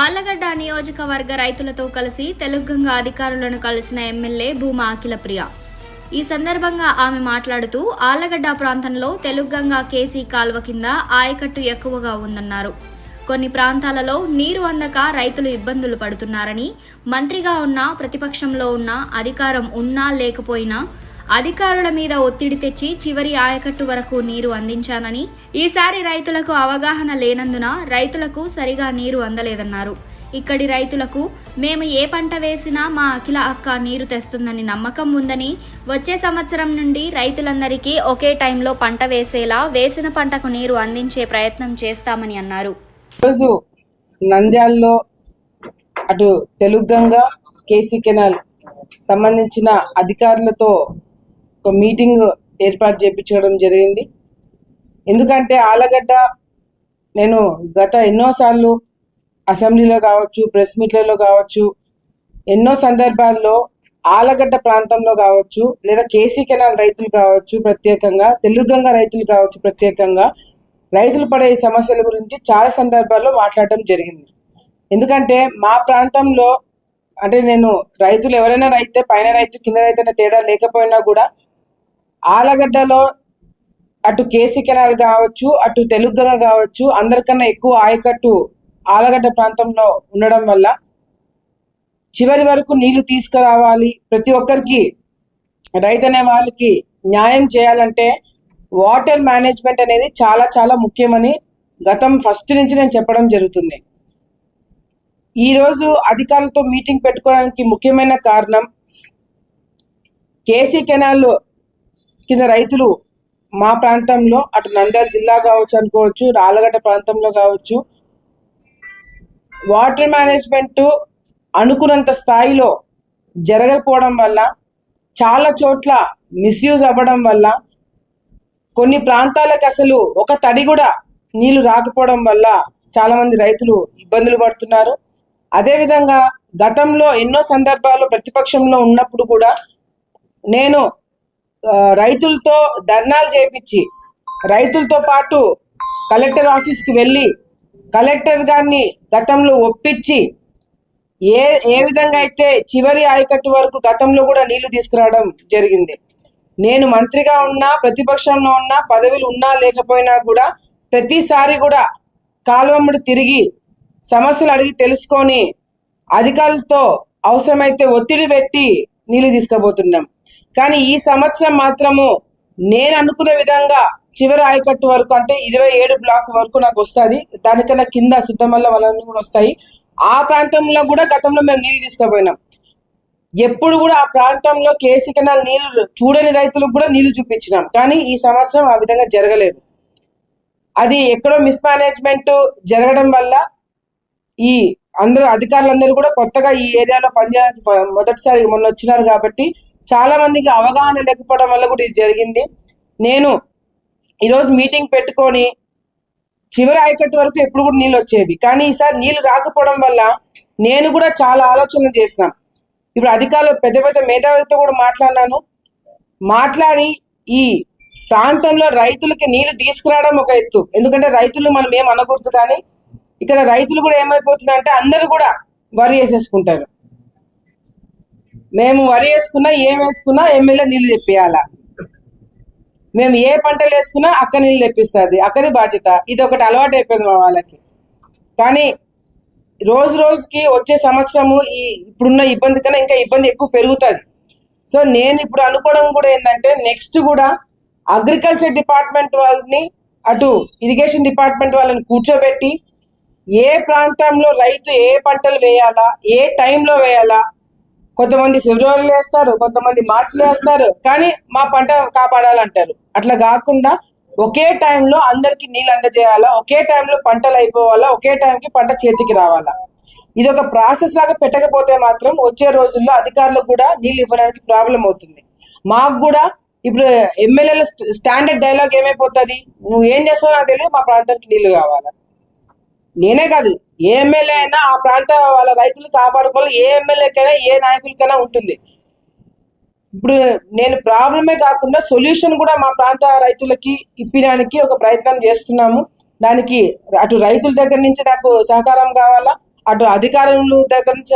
ఆళ్ళగడ్డ నియోజకవర్గ రైతులతో కలిసి తెలుగుగంగ అధికారులను కలిసిన ఎమ్మెల్యే భూమా అఖిలప్రియ. ఈ సందర్భంగా ఆమె మాట్లాడుతూ ఆళ్ళగడ్డ ప్రాంతంలో తెలుగుగంగ కేసీ కాలువ కింద ఆయకట్టు ఎక్కువగా ఉందన్నారు. కొన్ని ప్రాంతాలలో నీరు అందక రైతులు ఇబ్బందులు పడుతున్నారని మంత్రిగా ఉన్నా ప్రతిపక్షంలో ఉన్నా అధికారం ఉన్నా లేకపోయినా అధికారుల మీద ఒత్తిడి తెచ్చి చివరి ఆయకట్టు వరకు నీరు అందించానని ఈసారి రైతులకు అవగాహన లేనందున రైతులకు సరిగా నీరు అందలేదన్నారు. ఇక్కడి రైతులకు మేము ఏ పంట వేసినా మా అఖిల అక్క నీరు తెస్తుందని నమ్మకం ఉందని వచ్చే సంవత్సరం నుండి రైతులందరికీ ఒకే టైంలో పంట వేసేలా వేసిన పంటకు నీరు అందించే ప్రయత్నం చేస్తామని అన్నారు. ఈరోజు నంద్యాలలో అటు తెలుగంగ కేసీ కెనాల్ సంబంధించిన అధికారులతో ఒక మీటింగ్ ఏర్పాటు చేయించడం జరిగింది. ఎందుకంటే ఆలగడ్డ నేను గత ఎన్నోసార్లు అసెంబ్లీలో కావచ్చు ప్రెస్ మీట్లలో కావచ్చు ఎన్నో సందర్భాల్లో ఆలగడ్డ ప్రాంతంలో కావచ్చు లేదా కేసీ కెనాల్ రైతులు కావచ్చు ప్రత్యేకంగా తెలుగుగంగ రైతులు కావచ్చు ప్రత్యేకంగా రైతులు పడే ఈ సమస్యల గురించి చాలా సందర్భాల్లో మాట్లాడటం జరిగింది. ఎందుకంటే మా ప్రాంతంలో అంటే నేను రైతులు ఎవరైనా రైతే పైన రైతు కింద రైతు అనే తేడా లేకపోయినా కూడా ఆలగడ్డలో అటు కేసీ కెనాల్ కావచ్చు అటు తెలుగంగ కావచ్చు అందరికన్నా ఎక్కువ ఆయకట్టు ఆలగడ్డ ప్రాంతంలో ఉండడం వల్ల చివరి వరకు నీళ్ళు తీసుకురావాలి. ప్రతి ఒక్కరికి రైతు అనే వాళ్ళకి న్యాయం చేయాలంటే వాటర్ మేనేజ్మెంట్ అనేది చాలా చాలా ముఖ్యమని గతం ఫస్ట్ నుంచి నేను చెప్పడం జరుగుతుంది. ఈరోజు అధికారులతో మీటింగ్ పెట్టుకోవడానికి ముఖ్యమైన కారణం కేసీ కెనాల్ కింద రైతులు మా ప్రాంతంలో అటు నంద్యాల జిల్లా కావచ్చు అనుకోవచ్చు రాళ్ళగడ్డ ప్రాంతంలో కావచ్చు వాటర్ మేనేజ్మెంట్ అనుకున్నంత స్థాయిలో జరగకపోవడం వల్ల చాలా చోట్ల మిస్యూజ్ అవ్వడం వల్ల కొన్ని ప్రాంతాలకు అసలు ఒక తడి కూడా నీళ్ళు రాకపోవడం వల్ల చాలామంది రైతులు ఇబ్బందులు పడుతున్నారు. అదేవిధంగా గతంలో ఎన్నో సందర్భాల్లో ప్రతిపక్షంలో ఉన్నప్పుడు కూడా నేను రైతులతో ధర్నాలు చేపించి రైతులతో పాటు కలెక్టర్ ఆఫీస్కి వెళ్ళి కలెక్టర్ గారిని గతంలో ఒప్పించి ఏ ఏ విధంగా అయితే చివరి ఆయకట్టు వరకు గతంలో కూడా నీళ్ళు తీసుకురావడం జరిగింది. నేను మంత్రిగా ఉన్నా ప్రతిపక్షంలో ఉన్నా పదవులు ఉన్నా లేకపోయినా కూడా ప్రతిసారి కూడా కాలువమ్మడి తిరిగి సమస్యలు అడిగి తెలుసుకొని అధికారులతో అవసరమైతే ఒత్తిడి పెట్టి నీళ్ళు తీసుకుపోతున్నాం కానీ ఈ సంవత్సరం మాత్రము నేను అనుకున్న విధంగా చివరి ఆయకట్టు వరకు అంటే ఇరవై ఏడు బ్లాక్ వరకు నాకు వస్తుంది. దానికన్నా కింద సుద్దమల్ల వలన కూడా వస్తాయి. ఆ ప్రాంతంలో కూడా గతంలో మేము నీళ్ళు తీసుకుపోయినాం. ఎప్పుడు కూడా ఆ ప్రాంతంలో కేసీ కెనాల్ నీళ్ళు చూడని రైతులకు కూడా నీళ్ళు చూపించినాం. కానీ ఈ సంవత్సరం ఆ విధంగా జరగలేదు. అది ఎక్కడో మిస్ మేనేజ్మెంట్ జరగడం వల్ల ఈ అందరూ అధికారులందరూ కూడా కొత్తగా ఈ ఏరియాలో పనిచేయడానికి మొదటిసారి మొన్న వచ్చినారు కాబట్టి చాలా మందికి అవగాహన లేకపోవడం వల్ల కూడా ఇది జరిగింది. నేను ఈరోజు మీటింగ్ పెట్టుకొని చివరి ఆయకట్టు వరకు ఎప్పుడు కూడా నీళ్ళు వచ్చేవి. కానీ ఈసారి నీళ్ళు రాకపోవడం వల్ల నేను కూడా చాలా ఆలోచన చేసినాం. ఇప్పుడు అధికారులు పెద్ద పెద్ద మేధావులతో కూడా మాట్లాడినాను. మాట్లాడి ఈ ప్రాంతంలో రైతులకి నీళ్ళు తీసుకురావడం ఒక ఎత్తు. ఎందుకంటే రైతులు మనం ఏం అనకూడదు కానీ ఇక్కడ రైతులు కూడా ఏమైపోతుందంటే అందరూ కూడా వరి వేసేసుకుంటారు. మేము వరి వేసుకున్నా ఏం వేసుకున్నా ఎమ్మెల్యే నీళ్ళు తెప్పియాల? మేము ఏ పంటలు వేసుకున్నా అక్క నీళ్ళు తెప్పిస్తుంది అక్కది బాధ్యత. ఇది ఒకటి అలవాటు అయిపోయింది మా వాళ్ళకి. కానీ రోజు రోజుకి వచ్చే సంవత్సరము ఈ ఇప్పుడున్న ఇబ్బంది కన్నా ఇంకా ఇబ్బంది ఎక్కువ పెరుగుతుంది. సో నేను ఇప్పుడు అనుకోవడం కూడా ఏంటంటే నెక్స్ట్ కూడా అగ్రికల్చర్ డిపార్ట్మెంట్ వాళ్ళని అటు ఇరిగేషన్ డిపార్ట్మెంట్ వాళ్ళని కూర్చోబెట్టి ఏ ప్రాంతంలో రైతు ఏ పంటలు వేయాలా ఏ టైంలో వేయాలా? కొంతమంది ఫిబ్రవరిలో వేస్తారు కొంతమంది మార్చిలో వేస్తారు. కానీ మా పంట కాపాడాలంటారు. అట్లా కాకుండా ఒకే టైంలో అందరికి నీళ్ళు అందజేయాలా ఒకే టైంలో పంటలు అయిపోవాలా ఒకే టైంకి పంట చేతికి రావాలా? ఇది ఒక ప్రాసెస్ లాగా పెట్టకపోతే మాత్రం వచ్చే రోజుల్లో అధికారులకు కూడా నీళ్ళు ఇవ్వడానికి ప్రాబ్లం అవుతుంది. మాకు కూడా ఇప్పుడు ఎమ్మెల్యేల స్టాండర్డ్ డైలాగ్ ఏమైపోతుంది? నువ్వు ఏం చేస్తావు నాకు తెలియదు మా ప్రాంతానికి నీళ్ళు కావాలా. నేనే కాదు ఏ ఎమ్మెల్యే అయినా ఆ ప్రాంత వాళ్ళ రైతులు కాపాడుకోవాలి ఏ ఎమ్మెల్యేకైనా ఏ నాయకులకైనా ఉంటుంది. ఇప్పుడు నేను ప్రాబ్లమే కాకుండా సొల్యూషన్ కూడా మా ప్రాంత రైతులకి ఇప్పడానికి ఒక ప్రయత్నం చేస్తున్నాము. దానికి అటు రైతుల దగ్గర నుంచి నాకు సహకారం కావాలా అటు అధికారుల దగ్గర నుంచి